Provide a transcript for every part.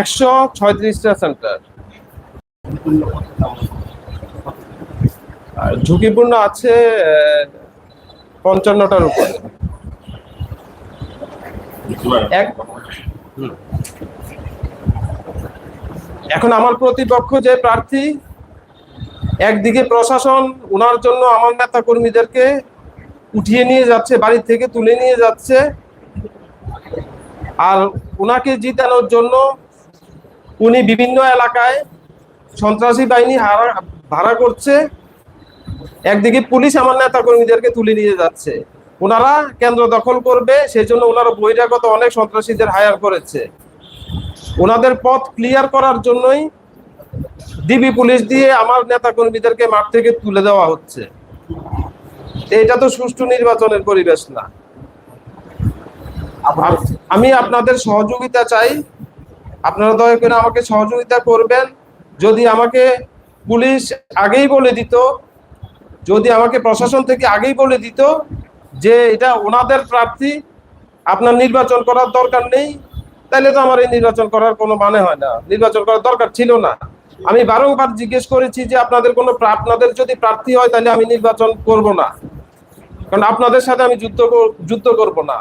একশো ছয়ত্রিশটা সেন্টার আর ঝুঁকিপূর্ণ আছে পঞ্চান্নটার উপরে। এখন আমার প্রতিপক্ষ যে প্রার্থী, একদিকে প্রশাসন ওনার জন্য আমার নেতা কর্মীদেরকে উঠিয়ে নিয়ে যাচ্ছে, বাড়ি থেকে তুলে নিয়ে যাচ্ছে। আর ওনাকে জিতানোর জন্য উনি বিভিন্ন এলাকায় সন্ত্রাসী বাহিনী ভাড়া করছে। একদিকে পুলিশ আমার নেতা কর্মীদেরকে তুলে নিয়ে যাচ্ছে। ওনারা কেন্দ্র দখল করবে সেই জন্য ওনারা বহিরাগত অনেক সন্ত্রাসীদের হায়ার করেছে। ওনাদের পথ ক্লিয়ার করার জন্যই ডিবি পুলিশ দিয়ে আমার নেতা কর্মীদেরকে মাঠ থেকে তুলে দেওয়া হচ্ছে। এটা তো সুষ্ঠু নির্বাচনের পরিবেশ না। আমি আপনাদের সহযোগিতা চাই। আপনারা দয়া করে আমাকে সহযোগিতা করবেন। যদি আমাকে পুলিশ আগেই বলে দিত, যদি আমাকে প্রশাসন থেকে আগেই বলে দিত যে এটা ওনাদের প্রার্থী, আপনার নির্বাচন করার দরকার নেই, তাহলে তো আমার এই নির্বাচন করার কোনো মানে হয় না। নির্বাচন করার দরকার ছিল না। আমি বারংবার জিজ্ঞেস করেছি যে আপনাদের কোনো আপনাদের যদি প্রার্থী হয়, তাহলে আমি নির্বাচন করব না। কারণ আপনাদের সাথে আমি যুদ্ধ যুদ্ধ করব না।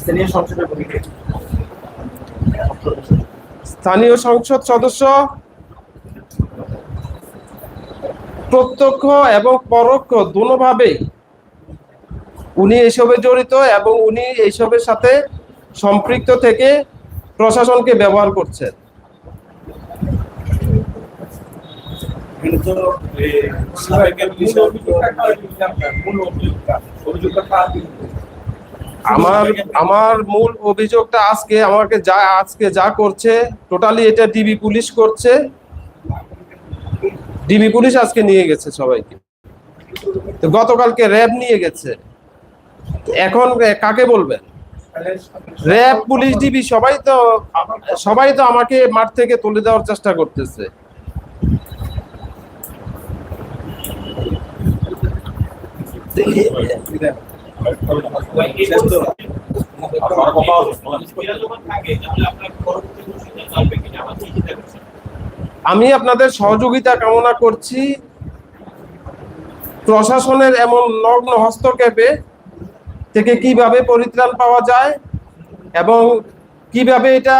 স্থানীয় সংসদের ভূমিকা স্থানীয় সংসদ সদস্য প্রত্যক্ষ এবং পরোক্ষ দুভাবেই উনি এসবে জড়িত এবং উনি এইসবের সাথে সম্পৃক্ত থেকে প্রশাসনকে ব্যবহার করছেন। অভিযোগটা? আমার আমার মূল অভিযোগটা আজকে আমাকে যা আজকে যা করছে টোটালি এটা ডিবি পুলিশ করছে। ডিবি পুলিশ আজকে নিয়ে গেছে সবাইকে। তো গতকালকে র্যাব নিয়ে গেছে। এখন কাকে বলবেন? র্যাব পুলিশ ডিবি সবাই তো সবাই তো আমাকে মাঠ থেকে তুলে দেওয়ার চেষ্টা করতেছে। আমি আপনাদের সহযোগিতা কামনা করছি। প্রশাসনের এমন নগ্ন হস্তক্ষেপে থেকে কীভাবে পরিত্রাণ পাওয়া যায় এবং কীভাবে এটা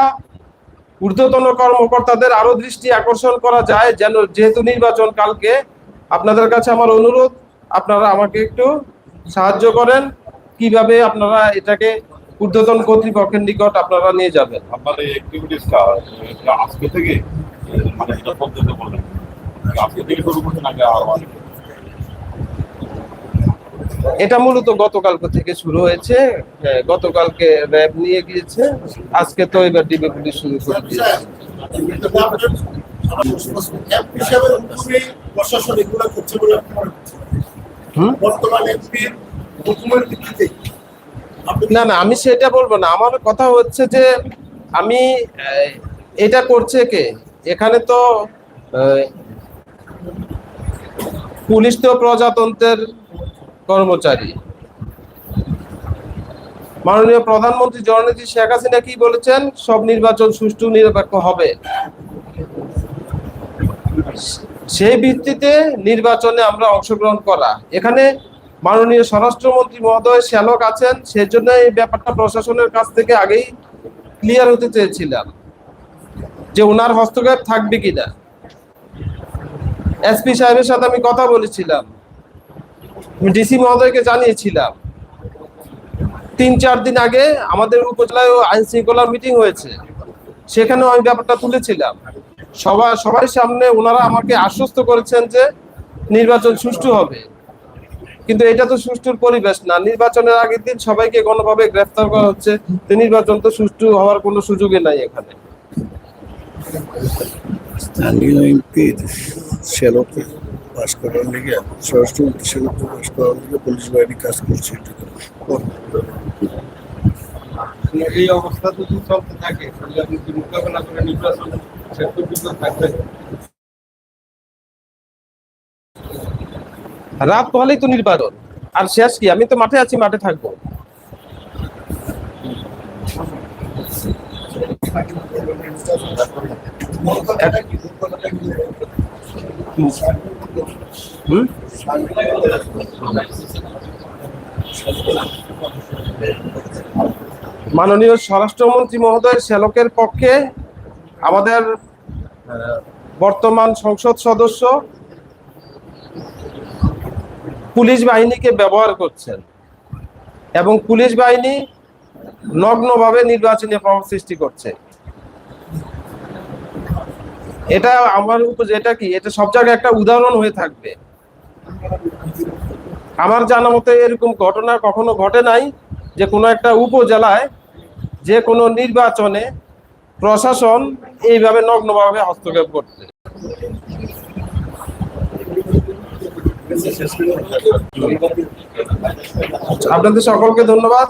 ঊর্ধ্বতন কর্মকর্তাদের আরও দৃষ্টি আকর্ষণ করা যায়, যেন যেহেতু নির্বাচন কালকে, আপনাদের কাছে আমার অনুরোধ, আপনারা আমাকে একটু সাহায্য করেন কীভাবে আপনারা এটাকে ঊর্ধ্বতন কর্তৃপক্ষের নিকট আপনারা নিয়ে যাবেন? আপনার এই অ্যাক্টিভিটিসটা আজকে থেকে মানে এটা পদ্ধতি বললেন আজকে থেকে শুরু করছেন আগে আর এটা মূলত গতকালকে থেকে শুরু হয়েছে হ্যাঁ, গতকালকে র্যাব নিয়ে গিয়েছে আজকে তো এবার ডিবি পুলিশ শুরু করে দিয়েছে। প্রশাসন এগুলো করছে বলে আপনি করছেন? হুম? বর্তমান এমপির হুকুমের ভিত্তিতে না না আমি সেটা বলব না আমার কথা হচ্ছে যে আমি এটা করছে কে এখানে তো পুলিশ তো প্রজাতন্ত্রের কর্মচারী মাননীয় প্রধানমন্ত্রী জননেত্রী শেখ হাসিনা কি বলেছেন সব নির্বাচন সুষ্ঠু নিরপেক্ষ হবে সেই ভিত্তিতে নির্বাচনে আমরা অংশগ্রহণ করা। এখানে মাননীয় স্বরাষ্ট্রমন্ত্রী মহোদয় শ্যালক আছেন, সেজন্য এই ব্যাপারটা প্রশাসনের কাছ থেকে আগেই ক্লিয়ার হতে চেয়েছিলাম যে ওনার হস্তক্ষেপ থাকবে কিনা। এসপি সাহেবের সাথে আমি কথা বলেছিলাম। ডিসি মহোদয়কে জানিয়েছিলাম। তিন চার দিন আগে আমাদের উপজেলায় আইন শৃঙ্খলা মিটিং হয়েছে। সেখানেও আমি ব্যাপারটা তুলেছিলাম। সবার সবার সামনে ওনারা আমাকে আশ্বস্ত করেছেন যে নির্বাচন সুষ্ঠু হবে। কিন্তু এটা তো সুষ্ঠুর পরিবেশ না। নির্বাচনের আগের দিন সবাইকে গণভাবে গ্রেফতার করা হচ্ছে তো নির্বাচন তো সুষ্ঠু হওয়ার কোনো সুযোগই নাই এখানে। স্থানীয় এমপির শ্যালকে পাশ করার লেগে স্বরাষ্ট্রমন্ত্রী শ্যালককে পাশ করার লেগে পুলিশ বাহিনী কাজ করছে এটা এই অবস্থা যদি চলতে থাকে মোকাবেলা করে নির্বাচন রাত হলেই তো নির্বাচন। আর শেষ কি? আমি তো মাঠে আছি, মাঠে থাকব? মাননীয় স্বরাষ্ট্রমন্ত্রী মহোদয় শ্যালকের পক্ষে আমাদের বর্তমান সংসদ সদস্য পুলিশ বাহিনীকে ব্যবহার করছেন এবং পুলিশ বাহিনী নগ্নভাবে নির্বাচনী প্রভাব সৃষ্টি করছে। এটা আমার উপর এটা কি? এটা সব জায়গায় একটা উদাহরণ হয়ে থাকবে। আমার জানা মতে এরকম ঘটনা কখনো ঘটে নাই যে কোনো একটা উপজেলায় যে কোনো নির্বাচনে প্রশাসন এইভাবে নগ্নভাবে হস্তক্ষেপ করছে। আপনাদের সকলকে ধন্যবাদ।